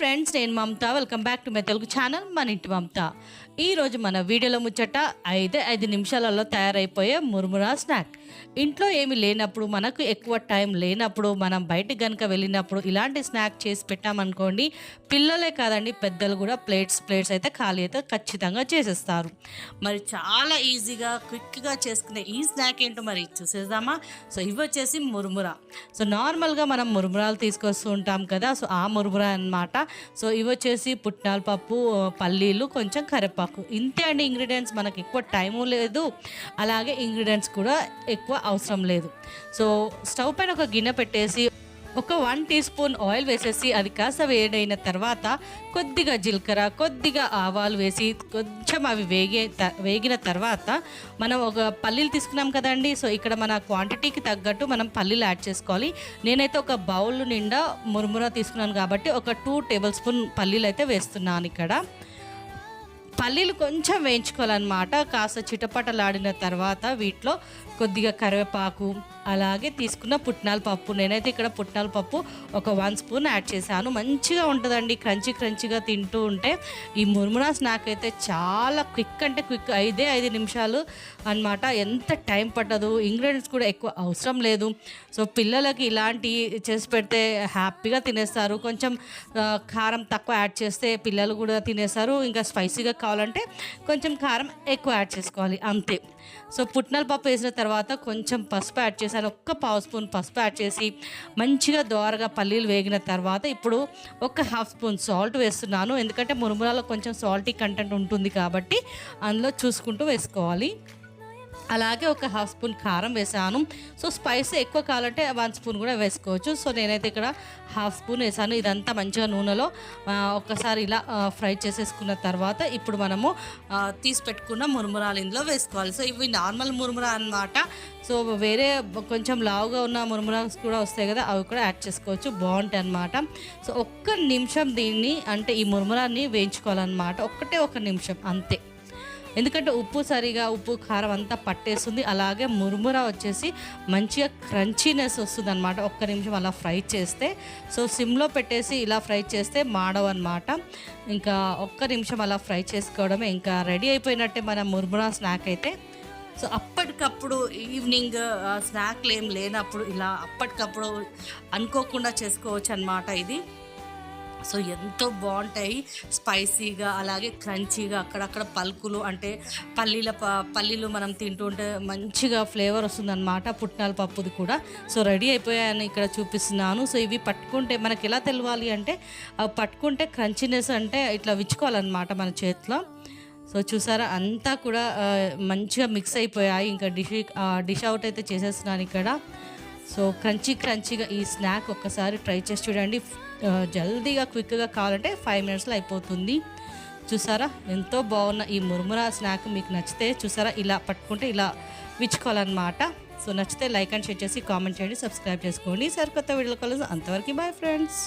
Friends నేను Mamata. Welcome back to my Telugu channel మన ఇంటి మమత. ఈరోజు మన వీడియోలో ముచ్చట ఐదే ఐదు నిమిషాలలో తయారైపోయే మురుమురా స్నాక్. ఇంట్లో ఏమి లేనప్పుడు మనకు ఎక్కువ టైం లేనప్పుడు మనం బయటికి కనుక వెళ్ళినప్పుడు ఇలాంటి స్నాక్ చేసి పెట్టామనుకోండి పిల్లలే కాదండి పెద్దలు కూడా ప్లేట్స్ ప్లేట్స్ అయితే ఖాళీ అయితే ఖచ్చితంగా చేసేస్తారు. మరి చాలా ఈజీగా క్విక్గా చేసుకునే ఈ స్నాక్ ఏంటో మరి చూసేద్దామా? సో ఇవి వచ్చేసి మురుమురా. సో నార్మల్గా మనం మురుమురాలు తీసుకొస్తూ ఉంటాం కదా సో ఆ మురుమురా అన్నమాట. సో ఇవి వచ్చేసి పుట్నాల పప్పు పల్లీలు కొంచెం కరివేపాకు. ఇంతే అండి ఇంగ్రీడియంట్స్ మనకి ఎక్కువ టైము లేదు. అలాగే ఇంగ్రీడియంట్స్ కూడా ఎక్కువ అవసరం లేదు. సో స్టవ్ పైన ఒక గిన్నె పెట్టేసి ఒక వన్ టీ స్పూన్ ఆయిల్ వేసేసి అది కాస్త వేడైన తర్వాత కొద్దిగా జీలకర్ర కొద్దిగా ఆవాలు వేసి కొంచెం అవి వేగే త- వేగిన తర్వాత మనం ఒక పల్లీలు తీసుకున్నాం కదండి సో ఇక్కడ మన క్వాంటిటీకి తగ్గట్టు మనం పల్లీలు యాడ్ చేసుకోవాలి. నేనైతే ఒక బౌల్ నిండా మురుముర తీసుకున్నాను కాబట్టి ఒక టూ టేబుల్ స్పూన్ పల్లీలు అయితే వేస్తున్నాను ఇక్కడ. పల్లీలు కొంచెం వేయించుకోవాలన్నమాట. కాస్త చిటపటలాడిన తర్వాత వీటిలో కొద్దిగా కరివేపాకు అలాగే తీసుకున్న పుట్నాల పప్పు. నేనైతే ఇక్కడ పుట్నాల పప్పు ఒక వన్ స్పూన్ యాడ్ చేశాను. మంచిగా ఉంటుందండి క్రంచీ క్రంచీగా తింటూ ఉంటే. ఈ మురుమురా స్నాక్ అయితే చాలా క్విక్ అంటే క్విక్ ఐదే ఐదు నిమిషాలు అన్నమాట. ఎంత టైం పట్టదు ఇంగ్రీడియంట్స్ కూడా ఎక్కువ అవసరం లేదు. సో పిల్లలకి ఇలాంటి చేసి పెడితే హ్యాపీగా తినేస్తారు. కొంచెం కారం తక్కువ యాడ్ చేస్తే పిల్లలు కూడా తినేస్తారు. ఇంకా స్పైసీగా కావాలంటే కొంచెం కారం ఎక్కువ యాడ్ చేసుకోవాలి అంతే. సో పుట్నాల పప్పు వేసిన తర్వాత కొంచెం పసుపు యాడ్ చేశాను. ఒక్క పావు స్పూన్ పసుపు యాడ్ చేసి మంచిగా దోరగా పల్లీలు వేగిన తర్వాత ఇప్పుడు ఒక హాఫ్ స్పూన్ సాల్ట్ వేస్తున్నాను. ఎందుకంటే మురుమురాలో కొంచెం సాల్టీ కంటెంట్ ఉంటుంది కాబట్టి అందులో చూసుకుంటూ వేసుకోవాలి. అలాగే ఒక హాఫ్ స్పూన్ కారం వేసాను. సో స్పైస్ ఎక్కువ కావాలంటే వన్ స్పూన్ కూడా వేసుకోవచ్చు. సో నేనైతే ఇక్కడ హాఫ్ స్పూన్ వేసాను. ఇదంతా మంచిగా నూనెలో ఒకసారి ఒక్కసారి ఇలా ఫ్రై చేసేసుకున్న తర్వాత ఇప్పుడు మనము తీసి పెట్టుకున్న మురుమురాలు ఇందులో వేసుకోవాలి. సో ఇవి నార్మల్ మురుమురా అన్నమాట. సో వేరే కొంచెం లావుగా ఉన్న మురుమురాస్ కూడా వస్తాయి కదా అవి కూడా యాడ్ చేసుకోవచ్చు. బాగుంటాయి అన్నమాట. సో ఒక్క నిమిషం దీన్ని అంటే ఈ మురుమురాన్ని వేయించుకోవాలన్నమాట. ఒక్కటే ఒక నిమిషం అంతే. ఎందుకంటే ఉప్పు సరిగా ఉప్పు కారం అంతా పట్టేస్తుంది. అలాగే మురుముర వచ్చేసి మంచిగా క్రంచీనెస్ వస్తుంది అనమాట ఒక్క నిమిషం అలా ఫ్రై చేస్తే. సో సిమ్లో పెట్టేసి ఇలా ఫ్రై చేస్తే మాడవు అనమాట ఇంకా ఒక్క నిమిషం అలా ఫ్రై చేసుకోవడమే. ఇంకా రెడీ అయిపోయినట్టే మన మురుముర స్నాక్ అయితే. సో అప్పటికప్పుడు ఈవినింగ్ స్నాక్లు ఏం లేనప్పుడు ఇలా అప్పటికప్పుడు అనుకోకుండా చేసుకోవచ్చు అనమాట ఇది. సో ఎంతో బాగుంటాయి. స్పైసీగా అలాగే క్రంచీగా అక్కడక్కడ పలుకులు అంటే పల్లీల ప- పల్లీలు మనం తింటుంటే మంచిగా ఫ్లేవర్ వస్తుందన్నమాట పుట్నాల పప్పుది కూడా. సో రెడీ అయిపోయాయని ఇక్కడ చూపిస్తున్నాను. సో ఇవి పట్టుకుంటే మనకి ఎలా తెలవాలి అంటే అవి పట్టుకుంటే క్రంచీనెస్ అంటే ఇట్లా విచ్చుకోవాలన్నమాట మన చేతిలో. సో చూసారా అంతా కూడా మంచిగా మిక్స్ అయిపోయాయి. ఇంకా డిష్ డిష్ అవుట్ అయితే చేసేస్తున్నాను ఇక్కడ. సో క్రంచీ క్రంచీగా ఈ స్నాక్ ఒక్కసారి ట్రై చేసి చూడండి. జల్దీగా క్విక్గా కావాలంటే ఫైవ్ మినిట్స్లో అయిపోతుంది. చూసారా? ఎంతో బాగున్న ఈ మురుమురా స్నాక్ మీకు నచ్చితే చూసారా? ఇలా పట్టుకుంటే ఇలా విచ్చుకోవాలన్నమాట. సో నచ్చితే లైక్ అండ్ షేర్ చేసి కామెంట్ చేయండి సబ్స్క్రైబ్ చేసుకోండి. సరికొత్త వీడియోల కోసం అంతవరకు బాయ్ ఫ్రెండ్స్.